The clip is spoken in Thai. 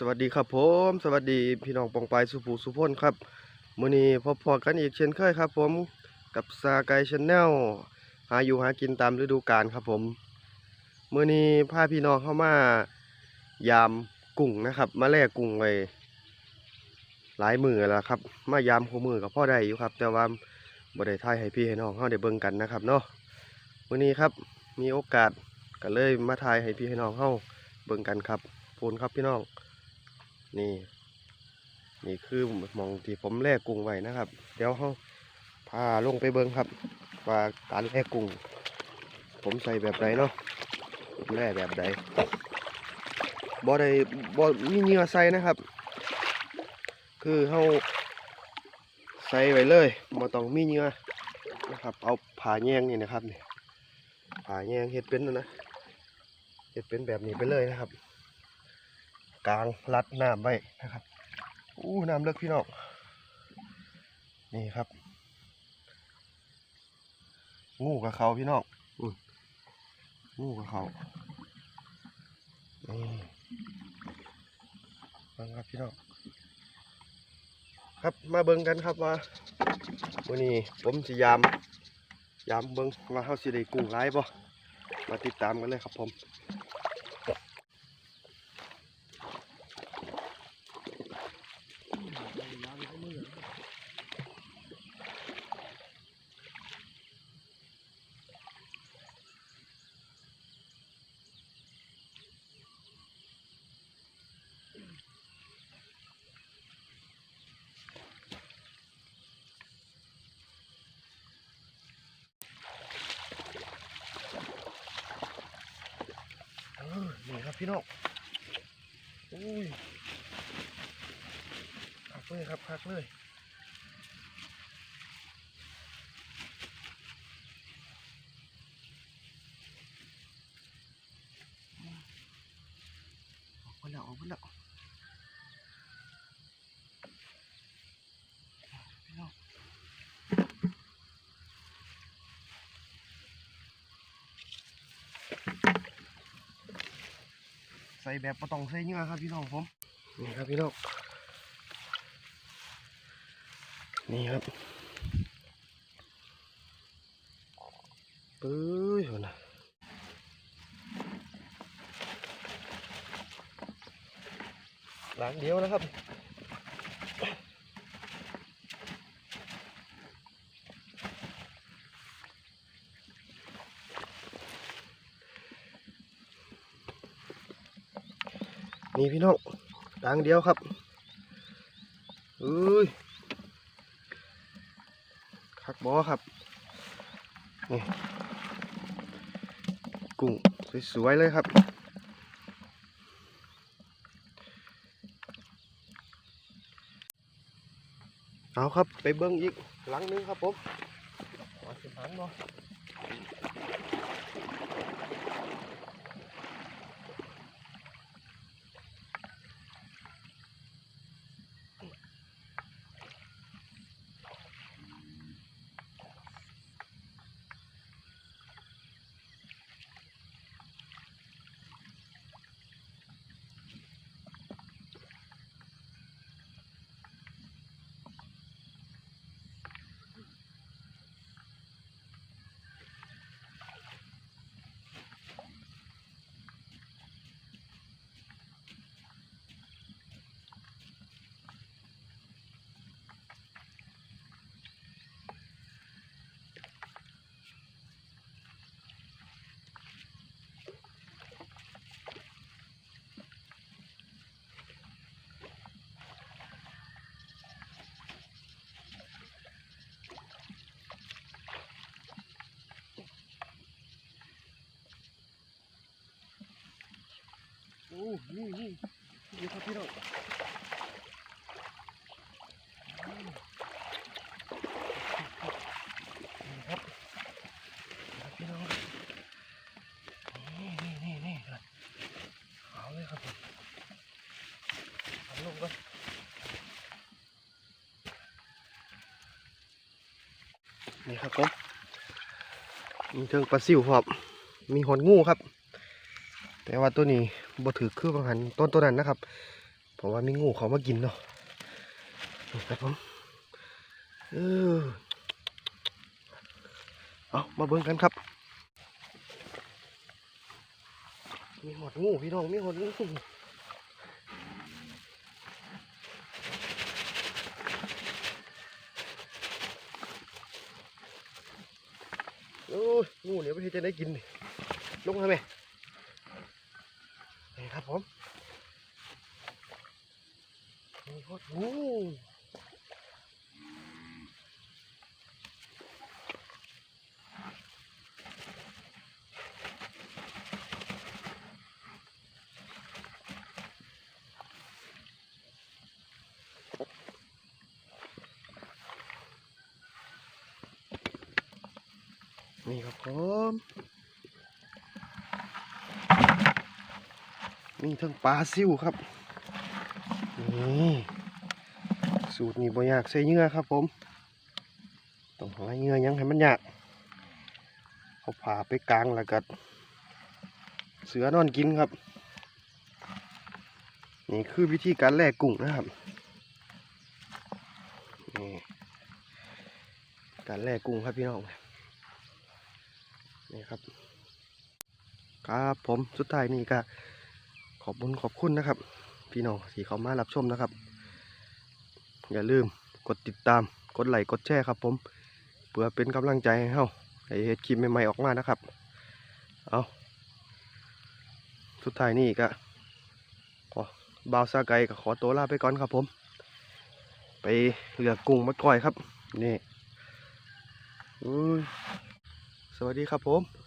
สวัสดีครับผม สวัสดีพี่น้องปองไปสุภูสุพนครับมื้อนี้พบพอกันอีกเช่นเคยครับ ผมกับซาไกชแนลหาอยู่หากินตามฤดูกาลครับผมมื้อนี้พาพี่น้องเข้ามายามกุ้งนะครับ มาแลกกุ้งไว้หลายมือแล้วครับ มายามคู่มือกับพ่อได้อยู่ครับ แต่ว่าบ่ได้ถ่ายให้พี่ให้น้องเฮาได้เบิ่งกันนะครับเนาะมื้อนี้ครับมีโอกาสก็เลยมาถ่ายให้พี่ให้น้องเฮาเบิ่งกันครับพูนครับพี่น้อง นี่ นี่คือหมองที่ผมแลกกุ้งไว้นะครับ เดี๋ยวเขาพาลงไปเบิ้งครับ ว่าการแลกกุ้ง ผมใส่แบบไหนเนาะแลกแบบใดบ่ได้บ่มีเหงื่อใส่นะครับ คือเขาใส่ไว้เลยบ่ต้องมีเหงื่อนะครับ เอาผ่าแยงนี่นะครับนี่ผ่าแยงเฮ็ดเป็นนะเฮ็ดเป็นแบบนี้ไปเลยนะครับ กลางรัดน้ำไว้นะครับอู้น้ำเลิกพี่น้องนี่ครับงูกับเขาพี่น้องงูกับเขานี่ฟังครับพี่น้องครับมาเบิ่งกันครับว่าวันนี้ผมจะยามยามเบิ่งว่าเขาสิได้กุ้งร้ายบ่มาติดตามกันเลยครับผม พี่น้องอุ้ยคักเลยครับคักเลยออกมาแล้วออกมาแล้ว ใส่แบบประตองใส่เนื้อครับพี่น้องผมนี่ครับพี่น้องนี่ครับปื้ยหัวนะหลังเดียวนะครับ นี่พี่น้องหลังเดียวครับเอ้ยคักบอครับ นี่ กุ้งสวยๆเลยครับ เอาครับไปเบิ้งอีกหลังหนึงครับผมมาสิหลังเนาะ นี่นี่นี่ครับพี่น้องครับพี่น้องนี่นี่นี่นี่ครับเอาเลยครับผมเอาลงก่อนนี่ครับผมมีเทิงปลาซิวครับ มีหอนงูครับ แต่ว่าตัวนี้ บ่ถือคือบางหันต้นตัวนั้นนะครับ เพราะว่ามีงูเขามากินเนาะครับผมเออเอามาเบิ่งกันครับ มีหอดงูพี่น้องมีหอดงูโอ้ยงูเนี่ยไม่ใช่จะได้กินลงมาไหม ครับผมมีหอดงูนี่ครับผม มีทั้งปลาซิวครับนี่สูตรนี้บ่ยากใส่เงื่อครับ ผมต้องหาเงื่อยังให้มันยากเอาผ่าไปกลางแล้วก็เสือนอนกินครับ นี่คือวิธีการแล่กุ้งนะครับนี่การแล่กุ้งครับพี่น้องนี่ครับ ครับผมสุดท้ายนี่ก็ ขอบคุญขอบคุณนะครับ พี่น้องที่เขามารับชมนะครับ อย่าลืมกดติดตามกดไลค์กดแชร์ครับ ผมเพื่อเป็นกำลังใจให้เฮาให้เฮ็ดคลิปใหม่ๆออกมานะครับ เอาสุดท้ายนี่ก็ขอบาวซาไกก็ขอตัวลาไปก่อนครับผม ไปเหลือกุ้งมาก่อยครับ นี่สวัสดีครับผม